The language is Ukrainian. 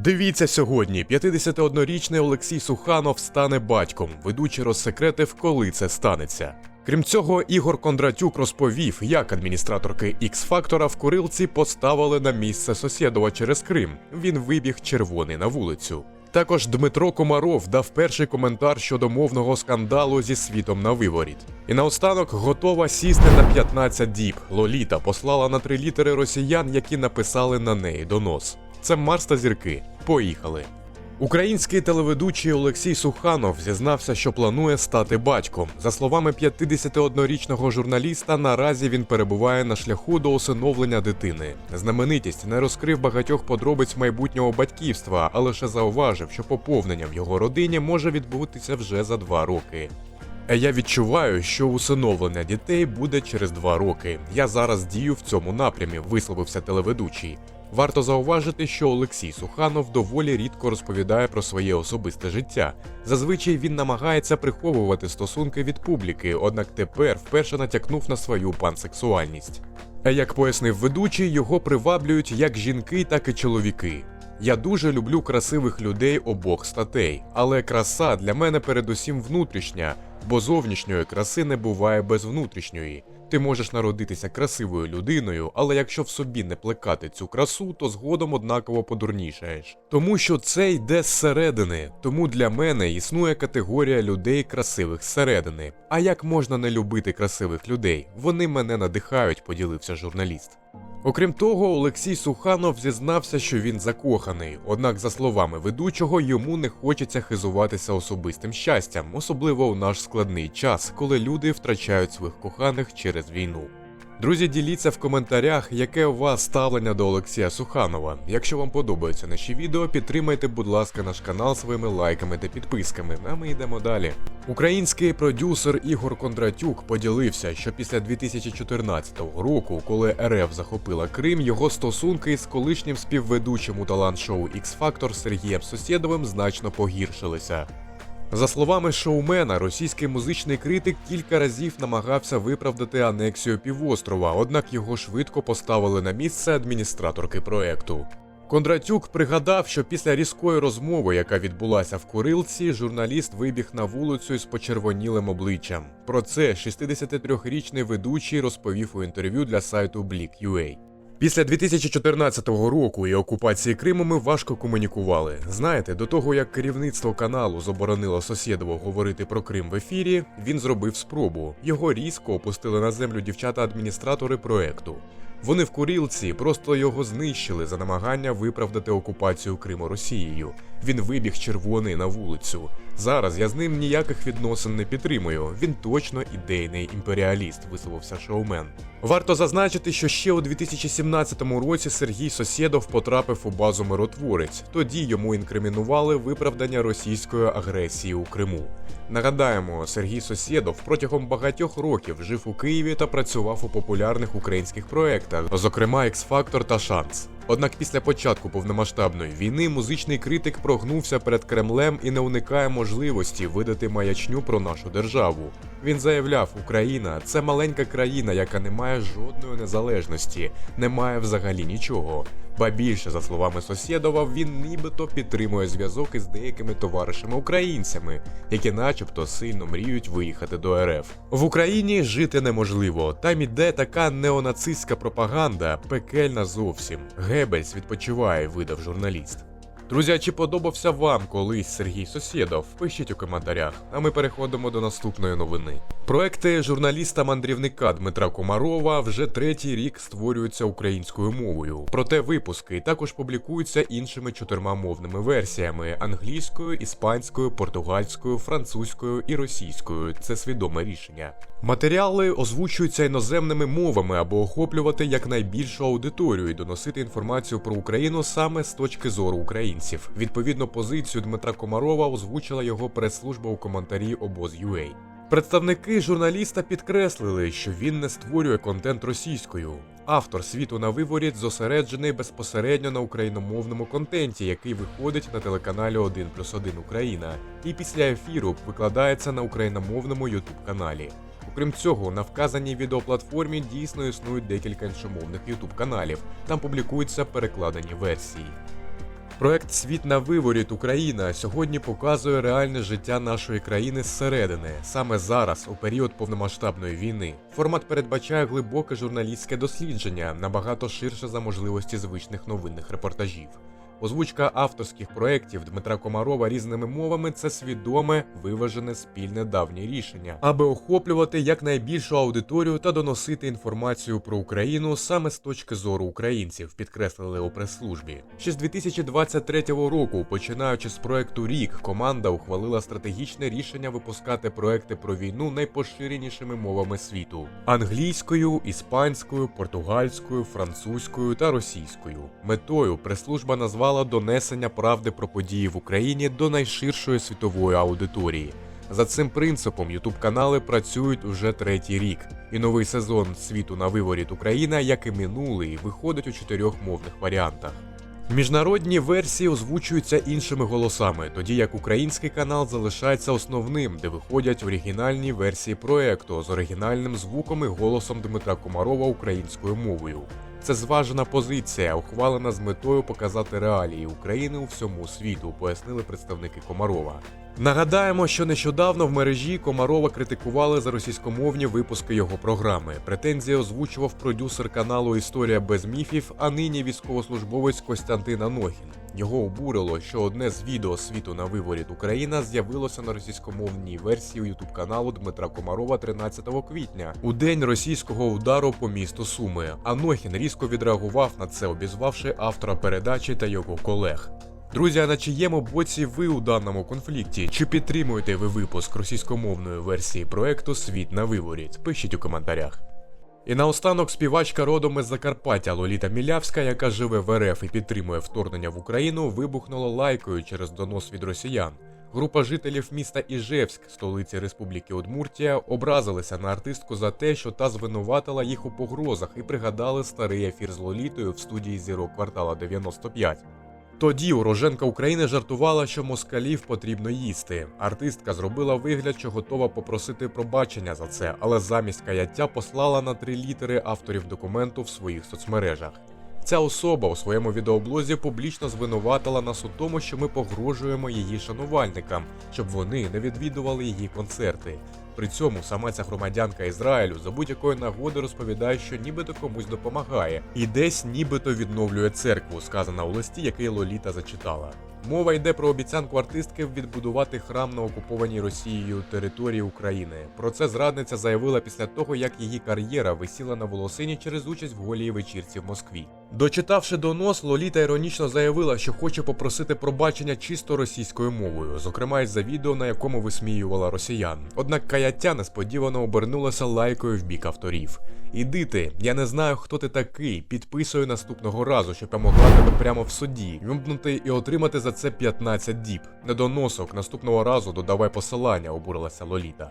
Дивіться сьогодні, 51-річний Олексій Суханов стане батьком. Ведучий розсекретив, коли це станеться. Крім цього, Ігор Кондратюк розповів, як адміністраторки X-Фактора в Курилці поставили на місце Сосєдова через Крим. Він вибіг червоний на вулицю. Також Дмитро Комаров дав перший коментар щодо мовного скандалу зі світом на виворіт. І наостанок готова сісти на 15 діб. Лоліта послала на три літери росіян, які написали на неї донос. Це Марс та зірки. Поїхали. Український телеведучий Олексій Суханов зізнався, що планує стати батьком. За словами 51-річного журналіста, наразі він перебуває на шляху до усиновлення дитини. Знаменитість не розкрив багатьох подробиць майбутнього батьківства, а лише зауважив, що поповнення в його родині може відбутися вже за два роки. А Я відчуваю, що усиновлення дітей буде через два роки. Я зараз дію в цьому напрямі, висловився телеведучий. Варто зауважити, що Олексій Суханов доволі рідко розповідає про своє особисте життя. Зазвичай він намагається приховувати стосунки від публіки, однак тепер вперше натякнув на свою пансексуальність. А як пояснив ведучий, його приваблюють як жінки, так і чоловіки. Я дуже люблю красивих людей обох статей, але краса для мене передусім внутрішня, бо зовнішньої краси не буває без внутрішньої. Ти можеш народитися красивою людиною, але якщо в собі не плекати цю красу, то згодом однаково подурнішаєш. Тому що це йде зсередини. Тому для мене існує категорія людей красивих зсередини. А як можна не любити красивих людей? Вони мене надихають, поділився журналіст. Окрім того, Олексій Суханов зізнався, що він закоханий. Однак, за словами ведучого, йому не хочеться хизуватися особистим щастям, особливо у наш складний час, коли люди втрачають своїх коханих через війну. Друзі, діліться в коментарях, яке у вас ставлення до Олексія Суханова. Якщо вам подобаються наші відео, підтримайте, будь ласка, наш канал своїми лайками та підписками. А ми йдемо далі. Український продюсер Ігор Кондратюк поділився, що після 2014 року, коли РФ захопила Крим, його стосунки з колишнім співведучим у талант-шоу X-Factor Сергієм Сосєдовим значно погіршилися. За словами шоумена, російський музичний критик кілька разів намагався виправдати анексію півострова, однак його швидко поставили на місце адміністраторки проекту. Кондратюк пригадав, що після різкої розмови, яка відбулася в Курилці, журналіст вибіг на вулицю із почервонілим обличчям. Про це 63-річний ведучий розповів у інтерв'ю для сайту Bleak.ua. Після 2014 року і окупації Криму ми важко комунікували. Знаєте, до того як керівництво каналу заборонило Сосєдово говорити про Крим в ефірі, він зробив спробу. Його різко опустили на землю дівчата-адміністратори проекту. Вони в Курілці просто його знищили за намагання виправдати окупацію Криму Росією. Він вибіг червоний на вулицю. Зараз я з ним ніяких відносин не підтримую. Він точно ідейний імперіаліст, висловився шоумен. Варто зазначити, що ще у 2017 році Сергій Сосєдов потрапив у базу миротворець. Тоді йому інкримінували виправдання російської агресії у Криму. Нагадаємо, Сергій Сосєдов протягом багатьох років жив у Києві та працював у популярних українських проєктах, зокрема X-Factor та Шанс. Однак після початку повномасштабної війни музичний критик прогнувся перед Кремлем і не уникає можливості видати маячню про нашу державу. Він заявляв, Україна це маленька країна, яка не має жодної незалежності, не має взагалі нічого. Ба більше, за словами Сосєдова, він нібито підтримує зв'язок із деякими товаришами українцями, які, начебто, сильно мріють виїхати до РФ. В Україні жити неможливо. Там іде така неонацистська пропаганда, пекельна зовсім. Гебельс відпочиває, видав журналіст. Друзі, чи подобався вам колись Сергій Сосєдов? Пишіть у коментарях, а ми переходимо до наступної новини. Проекти журналіста-мандрівника Дмитра Комарова вже третій рік створюються українською мовою. Проте випуски також публікуються іншими чотирма мовними версіями: англійською, іспанською, португальською, французькою і російською. Це свідоме рішення. Матеріали озвучуються іноземними мовами, аби охоплювати якнайбільшу аудиторію і доносити інформацію про Україну саме з точки зору українців. Відповідно, позицію Дмитра Комарова озвучила його прес-служба у коментарі обоз.ua. Представники журналіста підкреслили, що він не створює контент російською. Автор світу на виворіт зосереджений безпосередньо на україномовному контенті, який виходить на телеканалі 1 плюс 1 Україна, і після ефіру викладається на україномовному youtube каналі. Окрім цього, на вказаній відеоплатформі дійсно існують декілька іншомовних youtube каналів. Там публікуються перекладені версії. Проект Світ на виворіт Україна сьогодні показує реальне життя нашої країни зсередини, саме зараз, у період повномасштабної війни. Формат передбачає глибоке журналістське дослідження, набагато ширше за можливості звичних новинних репортажів. Озвучка авторських проєктів Дмитра Комарова різними мовами це свідоме, виважене спільне давнє рішення, аби охоплювати якнайбільшу аудиторію та доносити інформацію про Україну саме з точки зору українців, підкреслили у прес-службі. Ще з 2023 року, починаючи з проекту Рік, команда ухвалила стратегічне рішення випускати проекти про війну найпоширенішими мовами світу: англійською, іспанською, португальською, французькою та російською. Метою прес-служба назвала донесення правди про події в Україні до найширшої світової аудиторії. За цим принципом youtube канали працюють уже третій рік, і новий сезон світу на виворіт Україна, як і минулий, виходить у чотирьох мовних варіантах. Міжнародні версії озвучуються іншими голосами, тоді як український канал залишається основним, де виходять оригінальні версії проекту з оригінальним звуком і голосом Дмитра Комарова українською мовою. Це зважена позиція, ухвалена з метою показати реалії України у всьому світу, пояснили представники Комарова. Нагадаємо, що нещодавно в мережі Комарова критикували за російськомовні випуски його програми. Претензії озвучував продюсер каналу Історія без міфів, а нині військовослужбовець Костянтин Анохін. Його обурило, що одне з відео світу на виворіт Україна з'явилося на російськомовній версії ютуб каналу Дмитра Комарова 13 квітня, у день російського удару по місту Суми. Анохін різко відреагував на це, обізвавши автора передачі та його колег. Друзі, а на чиєму боці ви у даному конфлікті? Чи підтримуєте ви випуск російськомовної версії проекту Світ на виворіт? Пишіть у коментарях. І наостанок співачка родом із Закарпаття Лоліта Мілявська, яка живе в РФ і підтримує вторгнення в Україну, вибухнула лайкою через донос від росіян. Група жителів міста Іжевськ, столиці Республіки Удмуртія, образилися на артистку за те, що та звинуватила їх у погрозах і пригадали старий ефір з Лолітою в студії зірок квартала 95. Тоді уроженка України жартувала, що москалів потрібно їсти. Артистка зробила вигляд, що готова попросити пробачення за це, але замість каяття послала на три літери авторів документу в своїх соцмережах. Ця особа у своєму відеоблозі публічно звинуватила нас у тому, що ми погрожуємо її шанувальникам, щоб вони не відвідували її концерти. При цьому сама ця громадянка Ізраїлю за будь-якої нагоди розповідає, що нібито комусь допомагає, і десь нібито відновлює церкву, сказана у листі, який Лоліта зачитала. Мова йде про обіцянку артистки відбудувати храм на окупованій Росією території України. Про це зрадниця заявила після того, як її кар'єра висіла на волосині через участь в голій вечірці в Москві. Дочитавши донос, Лоліта іронічно заявила, що хоче попросити пробачення чисто російською мовою, зокрема із за відео, на якому висміювала росіян. Однак каяття несподівано обернулося лайкою в бік авторів. Іди ти, я не знаю, хто ти такий. Підписую наступного разу, щоб я могла тебе прямо в суді, вимкнути і отримати за це 15 діб. Недоносок, наступного разу додавай посилання, обурилася Лоліта.